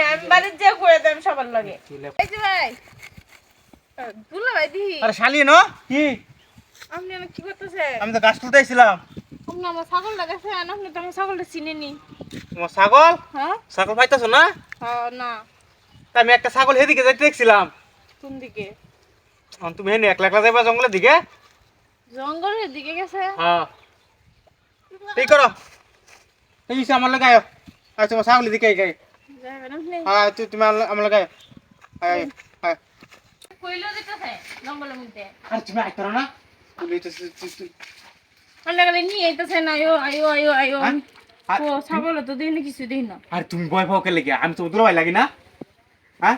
আপনি আমি বাড়ির যে করে দেন সবার লগে। এই যে ভাই। দুলা ভাই দিহি। আরে শালি ন? কি? আপনি আমার কি করতেছেন? আমি তো গাছ তুলতে আইছিলাম আপনি আমার ছাগল লাগাছেন আপনি তো আমার ছাগলটা চিনেনি তোমার ছাগল? হ্যাঁ? ছাগল পাইতেছ না? হ্যাঁ না। তা আমি একটা ছাগল হেদিকে যাইতে দেখছিলাম। কোন দিকে? তুমি হেনে একলা একলা যাইবা জঙ্গলের দিকে? জঙ্গলের দিকে গেছে? হ্যাঁ। ঠিক করো। এই আমার লগে আয়। আয় তোমার ছাগলের দিকে আপনি হ্যাঁ তুই তুমি আমার- লগে আয় আয় আয় কইলো দিতেছে জঙ্গলের মধ্যে আরে তুমি আয় করো না। তুমি তো আমরা গেলে নিয়ে আইতেছে না আয়ো আয়ো আয়ো আয়ো। হ্যাঁ? ও ছাগল তো দেখি না কিছু দেখি না। আরে তুমি ভয় পাও কে লেগে? আমি তো দুলাভাই লাগি না। হ্যাঁ?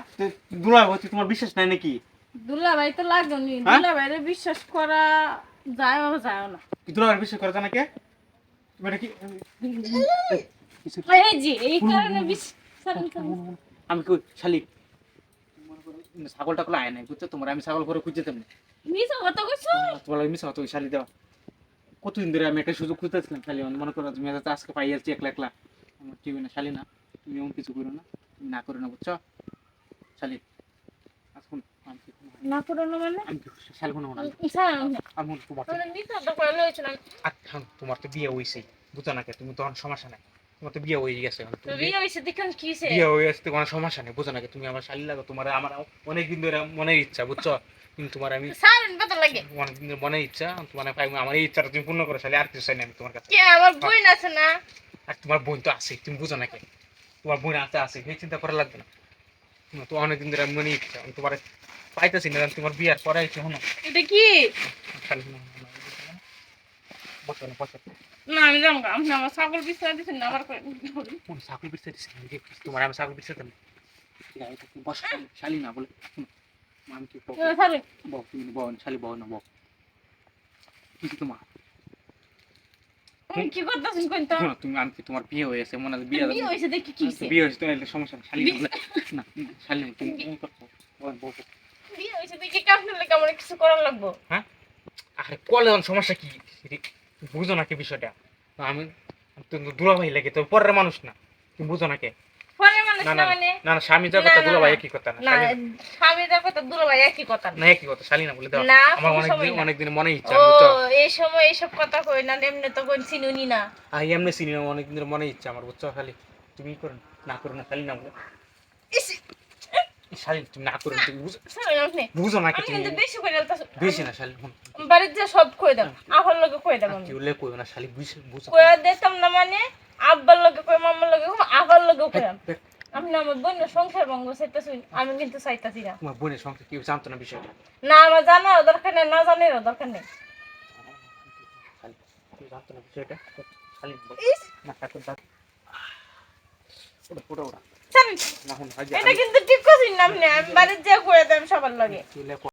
দুলাভাই বলছি তোমার বিশ্বাস নাই নাকি? দুলা ভাই তো লাগল নি। হ্যাঁ? দুলা ভাইরে বিশ্বাস করা যায় যায় না। কি দুলাভাই বিশ্বাস করে জানা কে? তুমি কি এই যে এই কারণে বিশ্বাস আমি কই শালি? ছাগলটা কলে আয় নাই বুঝছ? তোমার আমি ছাগল করে খুঁজতে তেমনি তোমার মিশা হতো শালি দেওয়া কতদিন ধরে আমি একটা সুযোগ খুঁজতেছিলাম শালি মনে করো তুমি আজকে পাই যাচ্ছি একলা একলা। আমার টিভি না শালি না। তুমি এমন কিছু করো না তুমি না করো না বুঝছ? শালি না করো না মানে? আমি কি শালি কোনো না আমি তোমার মানে আচ্ছা তোমার তো বিয়ে হয়েছে বুঝো না কে তুমি তখন সমস্যা নাই। তোমার তো বিয়ে হয়ে গেছে। তুমি বিয়ে হইছে দেখুন কি হইছে বিয়ে হয়ে গেছে তো কোনো সমস্যা নেই বুঝো নাকি? তুমি আমার শালি লাগো তোমার আমার অনেক দিন ধরে মনের ইচ্ছা বুঝছ? কিন্তু তোমার আমি সারেন লাগে। অনেক দিন ধরে মনের ইচ্ছা তোমার পাই আমার এই ইচ্ছাটা তুমি পূর্ণ করো শালি আর কিছু চাই না আমি তোমার কাছে। কে আমার বই আছে না? আর তোমার বোন তো আছে তুমি বুঝো না কে তোমার বোন আছে আছে সেই চিন্তা করা লাগবে না। তো অনেকদিন ধরে আমি মনে ইচ্ছা তোমার পাইতেছি না তোমার বিয়ার পরে ইচ্ছে হনো এটা কি খালি না বসো না বসো না আপনি আমার ছাগল বিছানা দিছেন না আমার কোন চাকরি পিছিয়ে দিচ্ছে তোমার আমি চাকরি পিছিয়ে দিলাম শালি, শালি না বলে। আমি কি বউ তুমি বউ শালি বউ না বউ কিছু তোমার? কি করতেছেন কোন তো তুমি আমি কি তোমার বিয়ে হয়েছে মনে হয় বিয়ে বিয়ে হইছে দেখি কি হইছে বিয়ে হয়েছে তোমার সমস্যা শালি না শালি তুমি তুমি করছ বউ বউ বউ। বিয়ে হইছে দেখি কাফনের লাগে আমার কিছু করার লাগবো। আরে কলে সমস্যা কি? বুঝো নাকি বিষয়টা। তো আমি তুমি দুলাভাই লাগে তো পরের মানুষ না তুমি বুঝো না কে? না না স্বামী কথা একই কথা না না শালি না। স্বামী দেখো একই কথা না। একই কথা শালি না বলে দাও। আমার অনেক দিন অনেক দিন মনে ইচ্ছা বুঝছ এই সময় কথা কই না এমনি তো কোন চিনুনি না। এমনি চিনি না অনেক মনে ইচ্ছা আমার বুঝছ খালি। তুমি করো না, করো না খালি না বলে। এই শালি তুমি না করো তুমি বুঝো। না কি তুমি। বেশি করে বেশি না শালি হুম, বাড়ির যে সব কই দাম আহর লগে কই আমি। কি বলে কইও না শালি বুঝ বুঝো। কই দিতাম না মানে আব্বার লগে কই মাম্মার লগে কই আহর লগে কইলাম আপনি আমার বোনের সংসার ভঙ্গ চাইতেছেন আমি কিন্তু চাইতাছি না। তোমার বোনের সংসার কেউ জানতো না বিষয়টা। না আমার জানার দরকার নেই না জানার দরকার নেই। জানতো না বিষয়টা। শালি বল। ইস, না এটা কিন্তু ঠিক করছেন না আপনি আমি বাড়ির যে করে দেয় সবার লগে।